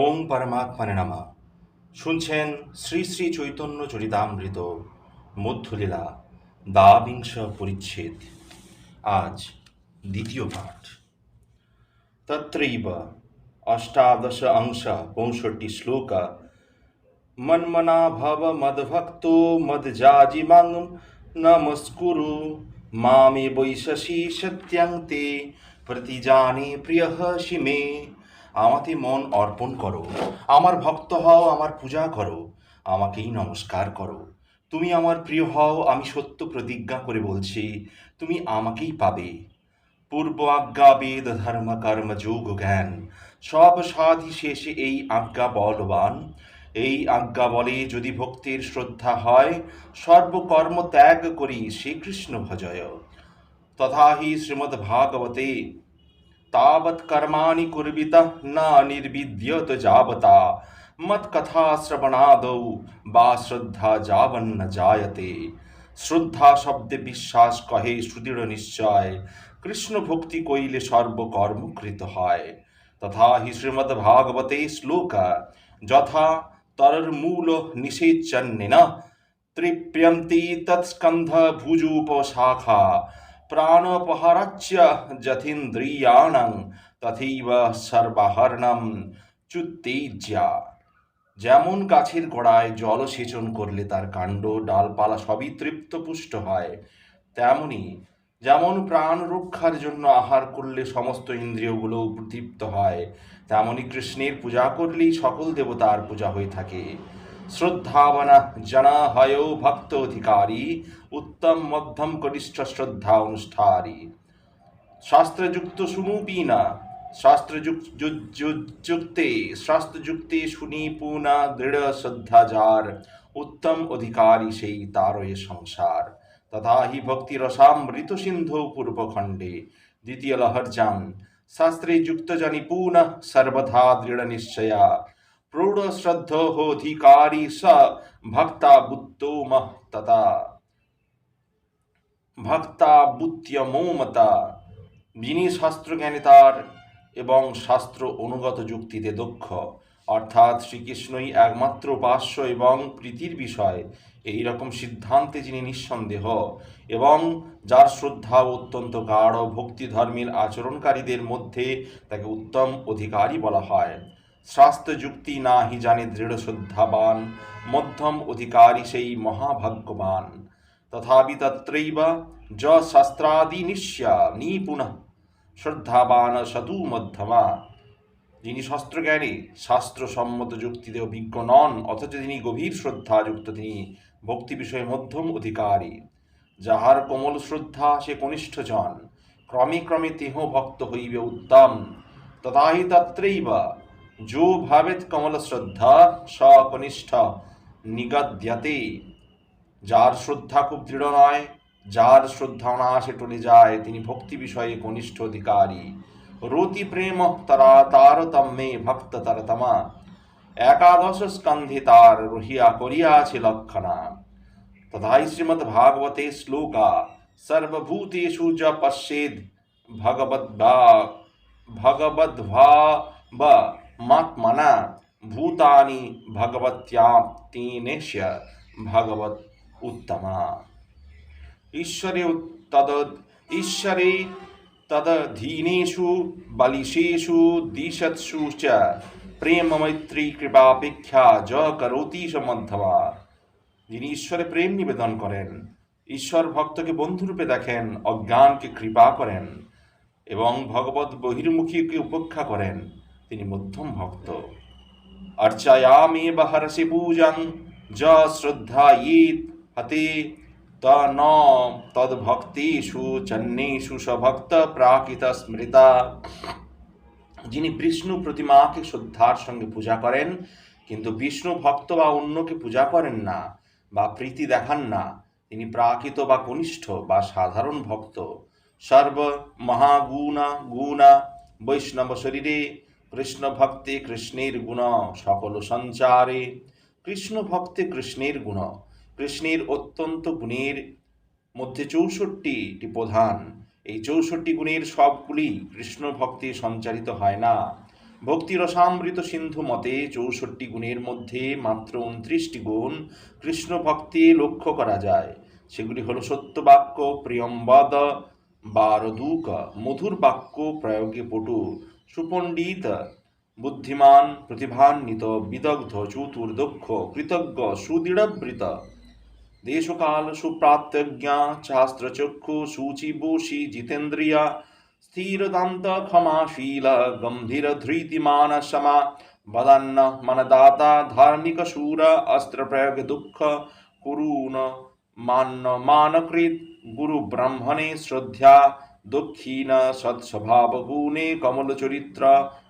ওম পরমাত্মানে নামা। শুনছেন শ্রী শ্রী চৈতন্য চরিতামৃত মধ্যলীলা দ্বাবিংশ পরিচ্ছেদ। আজ দ্বিতীয় পাঠ। তত্রৈব অষ্টাদশ অংশ পঁয়ষট্টি শ্লোক। মন্মনা ভব মদভক্তো মদজাজিমাং নমস্কুরু। মামে বৈশসি সত্যং তে প্রতিজানে প্রিয় সীমে আমাতে মন অর্পণ করো। আমার ভক্ত হও, আমার পূজা করো। আমাকেই নমস্কার করো। তুমি আমার প্রিয় হও, আমি সত্য প্রতিজ্ঞা করে বলছি, তুমি আমাকেই পাবে। পূর্ব আজ্ঞা, বেদ, ধর্ম, কর্ম, যোগ, জ্ঞান, সব সাধি শেষে এই আজ্ঞা বলবান। এই আজ্ঞা বলে, যদি ভক্তির শ্রদ্ধা হয়, সর্বকর্ম ত্যাগ করি, শ্রীকৃষ্ণ ভজয়। তথা হি শ্রীমদ্ ভাগবতে তাবৎ কর্মাণি কুর্বিত না নির্বিদ্যত যাবতা মৎকথা শ্রবণাদৌ বা শ্রদ্ধা যাবন্ন জায়তে শ্রদ্ধা শব্দে বিশ্বাস কহে সুদৃঢ় নিশ্চয় কৃষ্ণ ভক্তি কইলে সর্বকর্মকৃত হয় তথা হি শ্রীমদ্ ভাগবতে শ্লোক যথা তরর্মূল নিষেচন্নেন তৃপ্যন্তি তৎস্কন্ধ ভুজুপশাখা প্রাণপহারাচ্য যথীন্দ্রিয়াণং তথৈব সর্বাহরণম চুত্তেজ্যা যেমন গাছের গোড়ায় জলসেচন করলে তার কাণ্ড, ডালপালা সবই তৃপ্ত পুষ্ট হয়, তেমনি যেমন প্রাণ রক্ষার জন্য আহার করলে সমস্ত ইন্দ্রিয়গুলো তৃপ্ত হয়, তেমনি কৃষ্ণের পূজা করলেই সকল দেবতার পূজা হয়ে থাকে। শ্রদ্ধাবনা জনা হয় ভক্ত অধিকারী উত্তম মধ্যম কনিষ্ঠ শ্রদ্ধা অনুষ্ঠারী শাস্ত্রযুক্ত সুনুপীনা শাস্ত্রযুক্তে শাস্ত্রযুক্তে সুনিপুনা দৃঢ় শ্রদ্ধা যার উত্তম অধিকারী সেই তারয়ে সংসার। তথা হি ভক্তি রসামৃত সিন্ধু পূর্বখণ্ডে দ্বিতীয় লহরজান শাস্ত্রে যুক্ত জানি পুনঃ সর্বধা দৃঢ় নিশ্চয়া। প্রৌঢ় শ্রদ্ধ অধিকারী স ভক্তা বুত্তোম তথা ভক্তা বুত্যমোমতা যিনি শাস্ত্রজ্ঞানে তার এবং শাস্ত্র অনুগত যুক্তিতে দক্ষ, অর্থাৎ শ্রীকৃষ্ণই একমাত্র উপাস্য এবং প্রীতির বিষয় এই রকম সিদ্ধান্তে যিনি নিঃসন্দেহ, এবং যার শ্রদ্ধা অত্যন্ত গাঢ় ভক্তি ধর্মের আচরণকারীদের মধ্যে তাকে উত্তম অধিকারী বলা হয়। শাস্ত্র যুক্তি না হি জানে দৃঢ় শ্রদ্ধাবান, মধ্যম অধিকারী সেই মহাভাগ্যবান। তথাপি তত্রৈব য শাস্ত্রাদি নিশ্যা নিপুণঃ শ্রদ্ধাবান সতু মধ্যমা। যিনি শাস্ত্রজ্ঞানী, শাস্ত্রসম্মত যুক্তিতে অভিজ্ঞ নন, অথচ তিনি গভীর শ্রদ্ধাযুক্ত, তিনি ভক্তি বিষয়ে মধ্যম অধিকারী। যাহার কোমল শ্রদ্ধা সে কনিষ্ঠ জন, ক্রমে ক্রমে তেহ ভক্ত হইবে উত্তম। তথাহি তত্রৈব যো ভাবেত কমল শ্রদ্ধা, স কনিষ্ঠ নিগদ্যতে। যার শ্রদ্ধা খুব দৃঢ় নয়, যার শ্রদ্ধা অনাশে টলে যায়, তিনি ভক্তি বিষয়ে কনিষ্ঠ অধিকারী। রতি প্রেম তারা তারতম্যে ভক্ত তারতমা। একাদশ স্কন্ধে তার রহিয়া করিয়াছে লক্ষণা। তথাই শ্রীমদ্ ভাগবতে শ্লোকা, সর্বভূতেষু য পশ্যেদ, ভগবদ্ভা ভগবদ্ভা ব ভূতানি ভগবত্যাপ্তিনেশ্য ভগবত উত্তমা ঈশ্বরে তদ ঈশ্বরে তদধীনেষু বলিশেষু দিশৎসু চ প্রেম মৈত্রী কৃপাপেক্ষা য করোতি মধ্যমা যিনি ঈশ্বরে প্রেম নিবেদন করেন, ঈশ্বর ভক্তকে বন্ধুরূপে দেখেন, অজ্ঞানকে কৃপা করেন এবং ভগবত বহির্মুখীকে উপেক্ষা করেন। তিনি মধ্যম ভক্ত। অর্চায়ামে বহরসি পূজং, য শ্রদ্ধা হতে, ত ন তদ্ভক্তেষু চন্নেষু সভক্ত প্রাকৃত স্মৃতা। যিনি বিষ্ণু প্রতিমাকে শ্রদ্ধার সঙ্গে পূজা করেন, কিন্তু বিষ্ণু ভক্ত বা অন্যকে পূজা করেন না বা প্রীতি দেখান না, তিনি প্রাকৃত বা কনিষ্ঠ বা সাধারণ ভক্ত। সর্ব মহাগুণা গুণা বৈষ্ণব শরীরে কৃষ্ণ ভক্তে কৃষ্ণের গুণ, সকল সঞ্চারে কৃষ্ণ ভক্তে কৃষ্ণের গুণ, কৃষ্ণের অত্যন্ত গুণের মধ্যে চৌষট্টিটি প্রধান। এই চৌষট্টি গুণের সবগুলি কৃষ্ণ ভক্তি সঞ্চারিত হয় না। ভক্তিরসামৃত সিন্ধু মতে চৌষট্টি গুণের মধ্যে মাত্র উনত্রিশটি গুণ কৃষ্ণ ভক্তি লক্ষ্য করা যায়। সেগুলি হল সত্যবাক্য, প্রিয়ম্বদ, বারদূক, মধুর বাক্য প্রয়োগে পটু। সুপণ্ডিত, বুদ্ধিমান, প্রতিভান্বিত, বিদগ্ধ চতুর্দক্ষ কৃতজ্ঞ সুদৃঢ়বৃত দেশকাল সুপ্রাপ্তজ্ঞা শাস্ত্রচক্ষু সূচিভূষী জিতেন্দ্রিয়া, স্থিরদন্ত ক্ষমাশীল, গম্ভীর ধৃতিমান সমা বদান্ন মনদাতা, ধার্মিক শূর অস্ত্রপ্রয়োগ দুঃখ কুরুন মান্ন মানকৃত, গুরু ব্রহ্মণে শ্রদ্ধা দক্ষিণ সৎস্বভাব গুণে কমল চরিত্র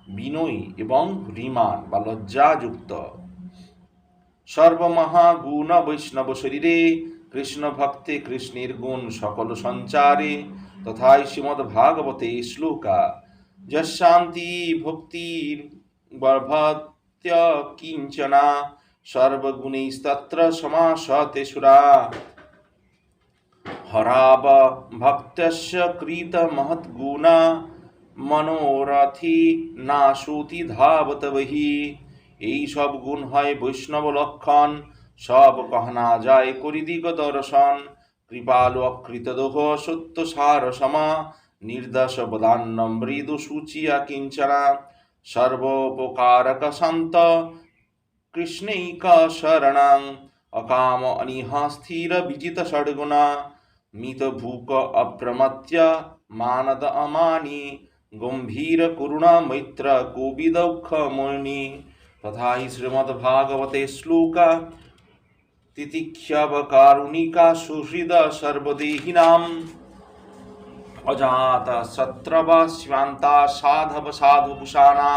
বিনয়ী এবং রিমান বা লজ্জাযুক্ত। সর্বমহাগুণ বৈষ্ণব শরীরে কৃষ্ণ ভক্তে কৃষ্ণের গুণ সকল সঞ্চারে, তথাই শ্রীমদ ভাগবতে শ্লোকা, যশান্তি ভক্তির বর্ভত্য কিঞ্চনা সর্বগুণৈস্তত্র সমাসতে সুরা হরাব ভক্তস্য কৃত মহৎগুণা মনোরথি না সুতি ধাবত বহি এই সব গুণ হয় বৈষ্ণব লক্ষণ, সব কহনা যায় করিদিগ দর্শন। কৃপালু অকৃত দোহ সত্য সার সমা নির্দশ বদান্ন মৃদু সূচিয়া কিঞ্চনা। সর্বোপকারক শান্ত, কৃষ্ণৈক শরণাং। অকাম অনিহা স্থির বিজিত ষডগুণা। মিত ভূক অপ্রমত্য মানদ অমানি গম্ভীর করুণা মৈত্র কোবিদৌখ মৌনি তথা হি শ্রীমদ্ভাগবতে শ্লোকা তিতিক্ষব কারুণিকা সুহৃদ সর্বদেহিনাম অজাত সত্রব শিবান্তা সাধব সাধুভূষাণা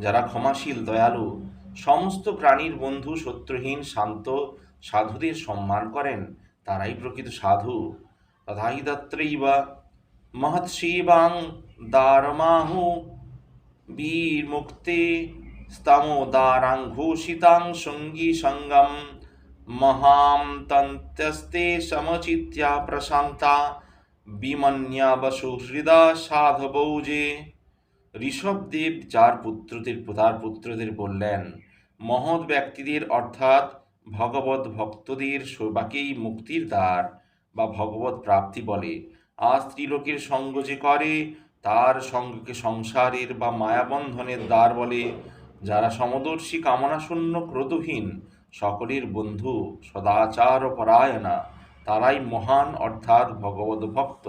যারা ক্ষমাশীল, দয়ালু, সমস্ত প্রাণীর বন্ধু, শত্রুহীন, শান্ত, সাধুদের সম্মান করেন তারাই প্রকৃত সাধু। তথাহি তত্রৈব মহৎসেবাং দারমাহু বীর মুক্তে স্তমোদারাং ঘোষিতাং সঙ্গী সঙ্গম মহাম তন্ত্যস্তে সমচিত্য়া প্রশান্তা বিমন্যা বসু হৃদা সাধবৌ যে ঋষভদেব যার পুত্রদের প্রধান পুত্রদের বললেন, মহৎ ব্যক্তিদের অর্থাৎ ভগবত ভক্তদের সবাকেই মুক্তির দ্বার বা ভগবত প্রাপ্তি বলে। আর স্ত্রীলোকের সঙ্গ যে করে, তার সঙ্গকে সংসারের বা মায়াবন্ধনের দ্বার বলে। যারা সমদর্শী কামনাশূন্য ক্রোধহীন, সকলের বন্ধু সদাচার পরায়ণা, তারাই মহান অর্থাৎ ভগবত ভক্ত।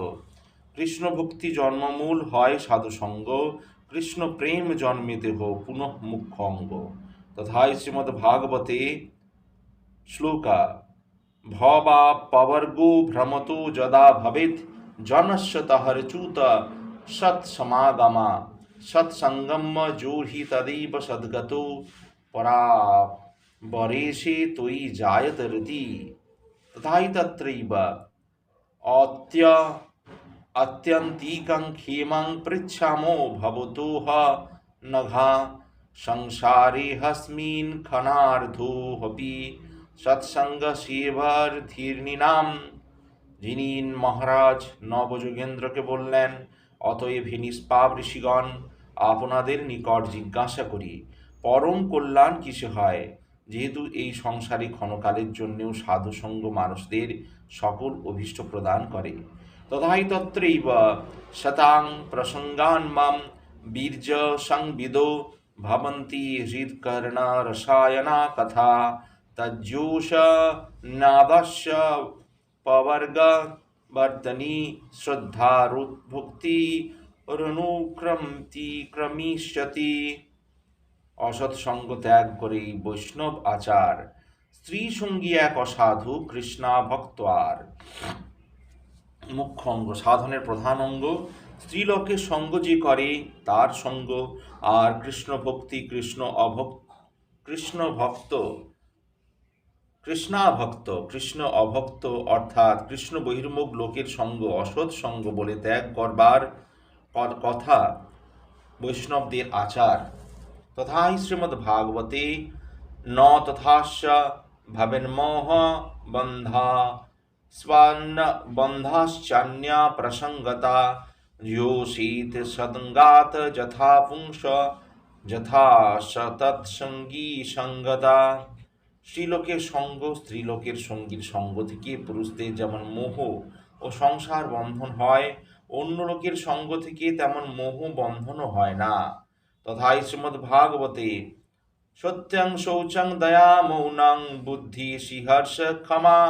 কৃষ্ণ ভক্তি জন্মমূল হয় সাধুসঙ্গ কৃষ্ণ প্রেম জন্মে দেহ পুনঃ মুখ্য অঙ্গ। তথায় শ্রীমদ্ श्लोक भवा पवर्गो भ्रमतो जदा भवेत् जनश्यत हरचूत सत्समागमा सत्संगम जो ही तदैव सद्गतो, परा वरेशे तुयि जायत ऋति। तथा तत्रैव। अत्य अत्यन्तीकं खेमं पृच्छामो भवतो ह नघा संसारे खनार्धो खनार्धोऽपि সৎসঙ্গসেবার্থীর্ণিনাম যিনি মহারাজ নবযোগেন্দ্রকে বললেন, অতএব হে নিষ্পাপ ঋষিগণ, আপনাদের নিকট জিজ্ঞাসা করি, পরম কল্যাণ কিসে হয়? যেহেতু এই সংসারে ক্ষণকালের জন্যেও সাধুসঙ্গ মানুষদের সকল অভীষ্ট প্রদান করে। তথাহি তত্রৈব শতাং প্রসঙ্গান মাম বীর্য সংবিদো ভবন্তি হৃৎকর্ণ রসায়না কথা। তজ্জোষ নাদস্য পবর্গ বর্তনি শ্রদ্ধারুদ্ভুক্তি রণুক্রমতি ক্রমিষ্যতি অসৎসঙ্গ ত্যাগ করে বৈষ্ণব আচার স্ত্রী সঙ্গী এক অসাধু কৃষ্ণা ভক্ত আর মুখ্য অঙ্গ সাধনের প্রধান অঙ্গ স্ত্রীলোকের সঙ্গ যে করে তার সঙ্গ আর কৃষ্ণ ভক্তি, কৃষ্ণ অভক্ত, কৃষ্ণ ভক্ত। কৃষ্ণাভক্ত, কৃষ্ণ অভক্ত অর্থাৎ কৃষ্ণ বহির্মুখ লোকের সঙ্গ, অসৎ সঙ্গ বলে ত্যাগ করবার কথা বৈষ্ণবদের আচার। তথাহি শ্রীমদ্ ভাগবতে ন তথাস্য ভবেন্মোহ বন্ধা স্বান্ন বন্ধাশ্চান্যা প্রসঙ্গতা যোষীত সদঙ্গাত যথা পুংস যথা সতৎসঙ্গী সঙ্গতা। স্ত্রীলোকের সঙ্গ, স্ত্রীলোকের সঙ্গীর সঙ্গ থেকে পুরুষদের যেমন মোহ ও সংসার বন্ধন হয়, অন্য লোকের সঙ্গ থেকে তেমন মোহ বন্ধনও হয় না। তথাই শ্রীমদ্ ভাগবতে সত্যং শৌচং দয়া মৌনাং বুদ্ধি শিহর্ষ ক্ষমা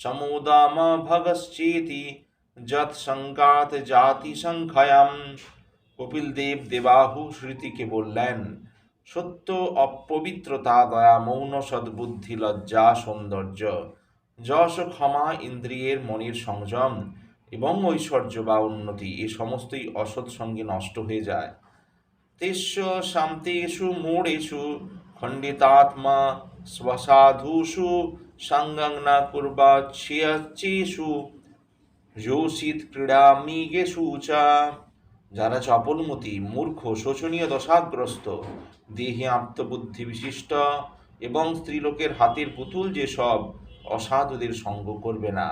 সমুদাম ভগশ্চেতি যৎ সংঘাত জাতি সংখ্যায়াম কপিল দেব দেবাহু স্মৃতিকে বললেন সত্য অপবিত্রতা, দয়া, মৌন সদ্বুদ্ধি, লজ্জা, সৌন্দর্য, যশ, ক্ষমা, ইন্দ্রিয়ের মনের সংযম এবং ঐশ্বর্য বা উন্নতি, এ সমস্তই অসৎ সঙ্গে নষ্ট হয়ে যায়। তেস্য শান্তেষু মূঢ়েষু খণ্ডিতাত্মা, স্বসাধুষু সঙ্গং ন কুর্বাচ্ছেষু যোষিত ক্রীড়ামিগেষু চ যারা চপলমতি মূর্খ, শোচনীয়, দশাগ্রস্ত, দেহে আত্মবুদ্ধি বিশিষ্ট এবং স্ত্রীলোকের হাতের পুতুল যেসব অসাধুদের সঙ্গ করবে না।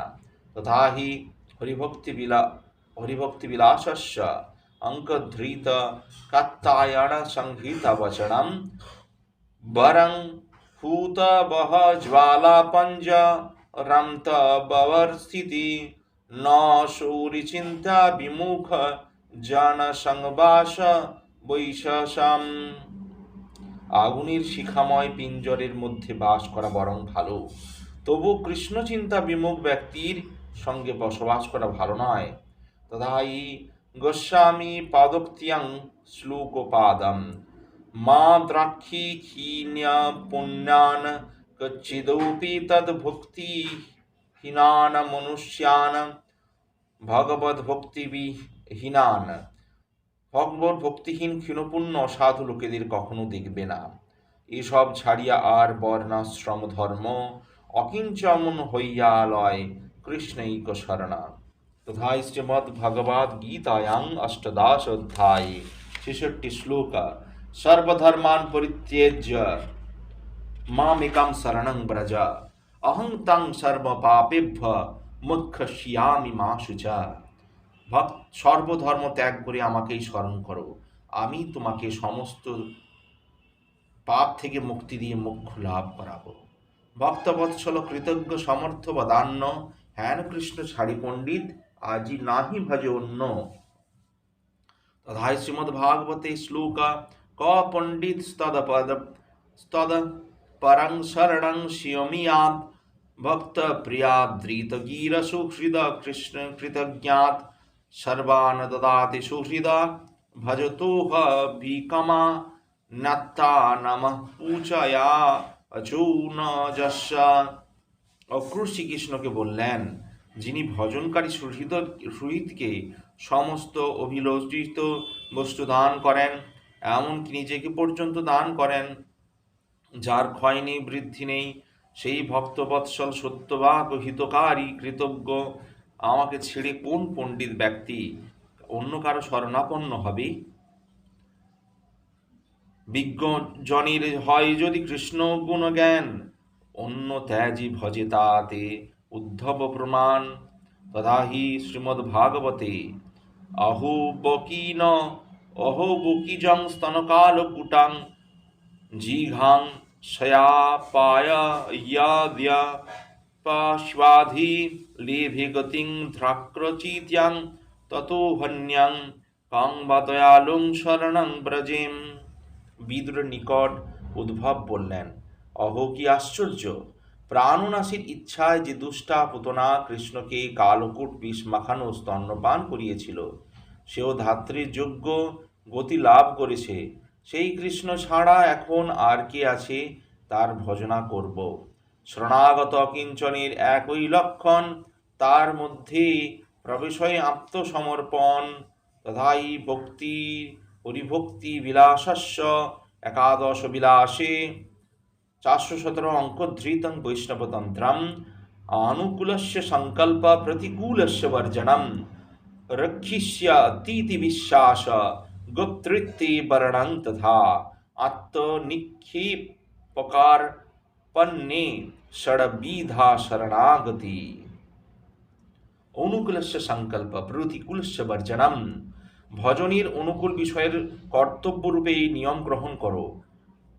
তথা হি হরিভক্তি বিলা, হরিভক্তি বিলাসস্য, অঙ্কধৃত কাত্তায়ণ সংহিত বচনম, বরং ভূত বহ জ্বালাপঞ্জ রমত ববর্স্থিতি ন শৌরিচিন্তা বিমুখ জন সংবাস বৈশাসাম। আগুনের শিখাময় পিঞ্জরের মধ্যে বাস করা বরং ভালো। তবু কৃষ্ণচিন্তা বিমুখ ব্যক্তির সঙ্গে বসবাস করা ভালো নয়। তথাই গোস্বামী পাদোক্তিয়াং শ্লোকপাদম। মা দ্রাক্ষী ক্ষীণ্য পুণ্যান কচ্ছিদৌপি তদ্ভুক্তি হীনান মনুষ্যান। ভগবত ভক্তিবিহীনান ভগবত ভক্তিহীন ক্ষীণপুণ্য সাধু লোকেদের কখনো দেখবে না। এসব ছাড়িয়া আর বর্ণাশ্রম ধর্ম অকিঞ্চমন হইয়া লয় কৃষ্ণৈক শরণা। তথা শ্রীমদ্ ভগবদ গীতায়াং অষ্টদাশ অধ্যায়ে ছেষট্টি শ্লোক। সর্বধর্মান পরিত্যজ্য, মামিকাম শরণং ব্রজ। অহং তং সর্বপাপেভ্য মুখ্যস্যামি মা শুচা ভক্ত সর্বধর্ম ত্যাগ করে আমাকেই স্মরণ করো। আমি তোমাকে সমস্ত পাপ থেকে মুক্তি দিয়ে মুখ্য লাভ করাবো। ভক্তবৎসল কৃতজ্ঞ সমর্থ বা বদান্য। হেন কৃষ্ণ ছাড়ি পণ্ডিত, আজি নাহি ভজে অন্য। তথায় শ্রীমদ্ ভাগবতে শ্লোকা, ক পণ্ডিত স্তদ পদ, স্তদ পরং শরণং শিয়মিয়াত ভক্ত প্রিয়াদ্রিত গীর সুহৃদ কৃষ্ণ কৃতজ্ঞাত। সর্বান দদাতি সুহৃদ ভজতোহ ভিকমা, নত্তা নমঃ পূজয়া অচৌন যস্যা অক্রুর শ্রীকৃষ্ণকে বললেন, যিনি ভজনকারী সুহৃদ, সুহৃদকে সমস্ত অভিলোচিত বস্তু দান করেন, এমনকি নিজেকে পর্যন্ত দান করেন, যার ক্ষয় নেই, বৃদ্ধি নেই, সেই ভক্তবৎসল সত্যবাক হিতকারী কৃতজ্ঞ আমাকে ছেড়ে কোন পণ্ডিত ব্যক্তি অন্য কারও শরণাপন্ন হবে? বিজ্ঞজনের হয় যদি কৃষ্ণ গুণজ্ঞান, অন্য ত্যাজি ভজে তাতে উদ্ধব প্রমাণ। তথা হি শ্রীমদ্ভাগবতে অহো বকিন অহো বকিজং স্তনকালকুটাং জিঘাং শয়াপায় ইয়াদ্যা পাশ্বাধি লেভে গতিং ধ্রাক্রচিত্যাং ততো হন্যাং কাং বা দয়ালুং শরণং ব্রজেম। বিদুরের নিকট উদ্ভব বললেন, অহ, কি আশ্চর্য! প্রাণনাশীর ইচ্ছায় যে দুষ্টা পুতনা কৃষ্ণকে কালকুট বিষ মাখানো স্তন্যপান করিয়েছিল, সেও ধাত্রীর যোগ্য গতি লাভ করেছে। সেই কৃষ্ণ ছাড়া এখন আর কে আছে তার ভজনা করব। শরণাগত কিঞ্চনের একই লক্ষণ তার মধ্যে প্রবেশয় আত্মসমর্পণ, তথাই ভক্তি পরিভক্তি বিলাসস্য একাদশ বিলাসে। চারশো সতেরো অঙ্ক ধৃতং বৈষ্ণবতন্ত্রম আনুকূলস্য সংকল্প প্রতিকূলস্য বর্জনম। রক্ষিষ্যতীতি বিশ্বাস গুপ্তৃত্তি বর্ণং তথা আত্মনিক্ষেপকার পন্নে ষড়বিধা শরণাগতি অনুকূলস্য সংকল্প প্রতিকূলস্য বর্জনম। ভজনের অনুকূল বিষয়ের কর্তব্যরূপে এই নিয়ম গ্রহণ করো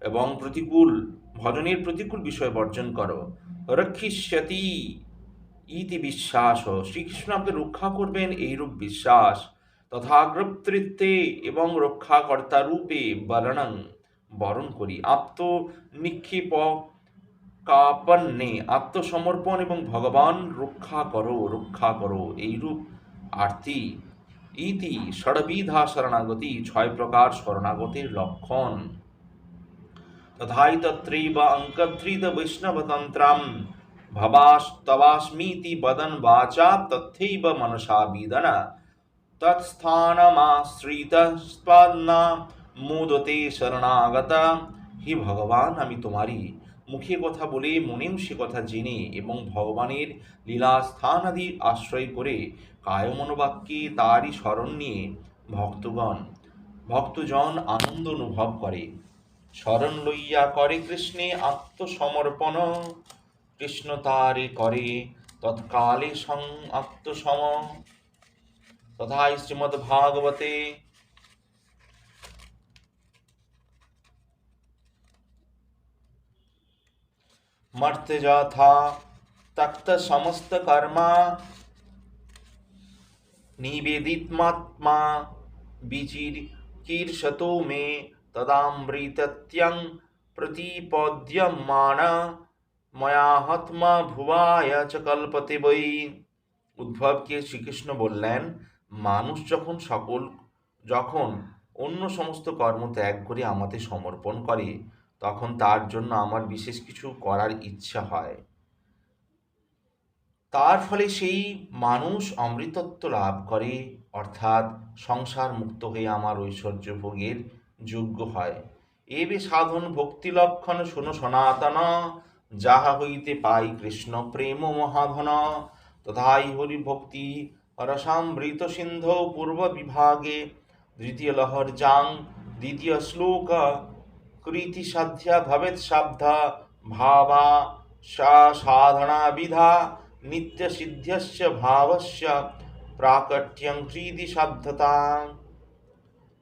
এবং প্রতিকূল, ভজনের প্রতিকূল বিষয় বর্জন করো। রক্ষিষ্যতি ইতি বিশ্বাস। শ্রীকৃষ্ণ আপনি রক্ষা করবেন এইরূপ বিশ্বাস। তথাগ্রতৃত্বে এবং রক্ষাকর্তা রূপে বর্ণং, বরণ করি। আত্ম নিক্ষেপ কাপন্নে আত্মসমর্পণ এবং ভগবান, রক্ষা করো রক্ষা করো, এইরূপ আরতি। ইতি ষড়বিধা শরণাগতি, ছয় প্রকার শরণাগতির লক্ষণ। তথাই তত্রৈব অঙ্কধৃত বৈষ্ণবতন্ত্রম ভবাস্তবাস্मीति বদন বাচা তথৈব মনসা বিদন। তৎস্থানমাশ্রিতস্ত্বান্না মোদতে শরণাগত। হে ভগবান, আমি তোমারই মুখে কথা বলে মনেও সে কথা জেনে এবং ভগবানের লীলা স্থান আদি আশ্রয় করে কায় মনোবাক্যে তারই স্মরণ নিয়ে ভক্তগণ, ভক্তজন আনন্দ অনুভব করে। স্মরণ লইয়া করে কৃষ্ণে আত্মসমর্পণ। কৃষ্ণ তারে করে তৎকালে সং আত্মসম। তথা শ্রীমদ্ ভাগবতে মর্ত্য যথা তক্ত সমস্ত কর্মা নিবেদিতমাত্মা বিচির কীর্ষতো মে তদামৃতত্যং প্রতিপদ্যমান ময়া হত্মা ভুবায় চ কল্পতে বৈ উদ্ভবকে শ্রীকৃষ্ণ বললেন মানুষ যখন সকল, যখন অন্য সমস্ত কর্ম ত্যাগ করে আমাদের সমর্পণ করে তখন তার জন্য আমার বিশেষ কিছু করার ইচ্ছা হয়। তার ফলে সেই মানুষ অমৃতত্ব লাভ করে, অর্থাৎ সংসার মুক্ত হয়ে আমার ঐশ্বর্য ভোগের যোগ্য হয়। এবে সাধন ভক্তি লক্ষণ শুনো সনাতন, যাহা হইতে পাই কৃষ্ণ প্রেম মহাধন। তথাই হরি ভক্তি রসামৃত সিন্ধ পূর্ব বিভাগে, দ্বিতীয় লহর জাং, দ্বিতীয় শ্লোক কৃতি সাধ্যা ভবেৎ সাধ্যা ভাবা সা সাধনা বিধা নিত্য সিদ্ধস্য ভাবস্য প্রাকট্যং হৃদি সাধ্যতা।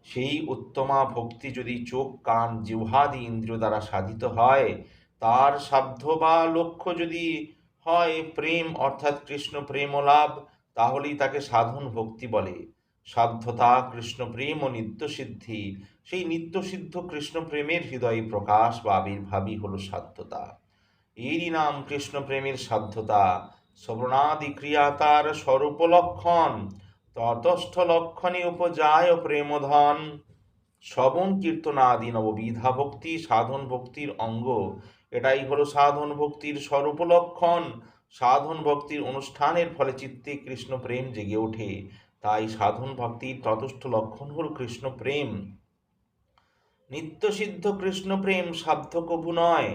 সেই উত্তমা ভক্তি যদি চোখ, কান, জিহ্বাদি ইন্দ্রিয় দ্বারা সাধিত হয়, তার সাধ্য বা লক্ষ্য যদি হয় প্রেম, অর্থাৎ কৃষ্ণ প্রেম লাভ তাহলেই তাকে সাধন ভক্তি বলে। সাধ্যতা, কৃষ্ণপ্রেম ও নিত্যসিদ্ধি। সেই নিত্যসিদ্ধ কৃষ্ণ প্রেমের হৃদয়ে প্রকাশ বা আবির্ভাবই হল সাধ্যতা। এরই নাম কৃষ্ণপ্রেমের সাধ্যতা। শ্রবণাদি ক্রিয়া তার স্বরূপ লক্ষণ উপজায় প্রেমধন। শ্রবণ কীর্তনাদি নববিধা ভক্তি, সাধন ভক্তির অঙ্গ। এটাই হলো সাধন ভক্তির স্বরূপ লক্ষণ সাধন ভক্তির অনুষ্ঠানের ফলে চিত্তে কৃষ্ণ প্রেম জেগে ওঠে। তাই সাধন ভক্তির ততস্থ লক্ষণ হল কৃষ্ণ প্রেম। নিত্যসিদ্ধ কৃষ্ণ প্রেম সাধ্য কভু নয়।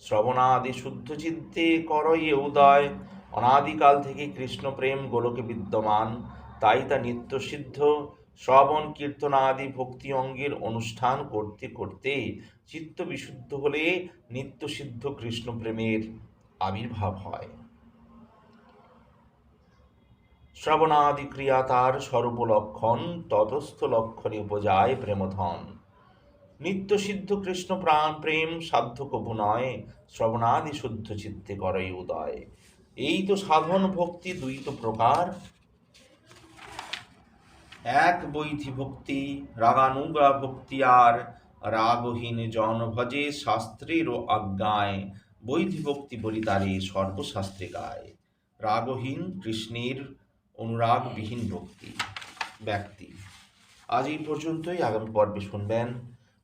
শ্রবণাদি শুদ্ধ চিত্তে করয়ে উদয়। অনাদিকাল থেকে কৃষ্ণ প্রেম গোলকে বিদ্যমান। তাই তা নিত্যসিদ্ধ শ্রবণ কীর্তনাদি ভক্তি অঙ্গের অনুষ্ঠান করতে করতে চিত্ত বিশুদ্ধ হলে নিত্যসিদ্ধ কৃষ্ণ প্রেমের আবির্ভাব হয়। শ্রবণাদি ক্রিয়া তার স্বরূপ লক্ষণ ততস্থ লক্ষণে উপজায় প্রেমধন। নিত্যসিদ্ধ কৃষ্ণ প্রাণ প্রেম সাধ্য কভু নয়, শ্রবণাদি শুদ্ধ চিত্তে করই উদয়। এই তো সাধন ভক্তি, দুই তো প্রকার। এক বৈধি ভক্তি, রাগানুগা ভক্তি আর রাগহীন জন ভজে শাস্ত্রেরও আজ্ঞায়। বৈধি ভক্তি বলি তারে সর্বশাস্ত্রে গায়। রাগহীন কৃষ্ণের অনুরাগবিহীন ভক্তি, ব্যক্তি। আজ এই পর্যন্তই। আগামী পর্বে শুনবেন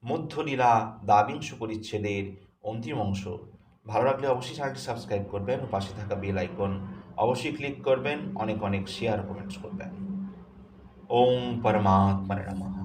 মধ্যলীলা দাবিংশ পরিচ্ছেদের অন্তিম অংশ। ভালো লাগলে অবশ্যই চ্যানেলটি সাবস্ক্রাইব করবেন পাশে থাকা বেল আইকন অবশ্যই ক্লিক করবেন। অনেক অনেক শেয়ার কমেন্টস করবেন। ওম পরমাত্মা নমঃ।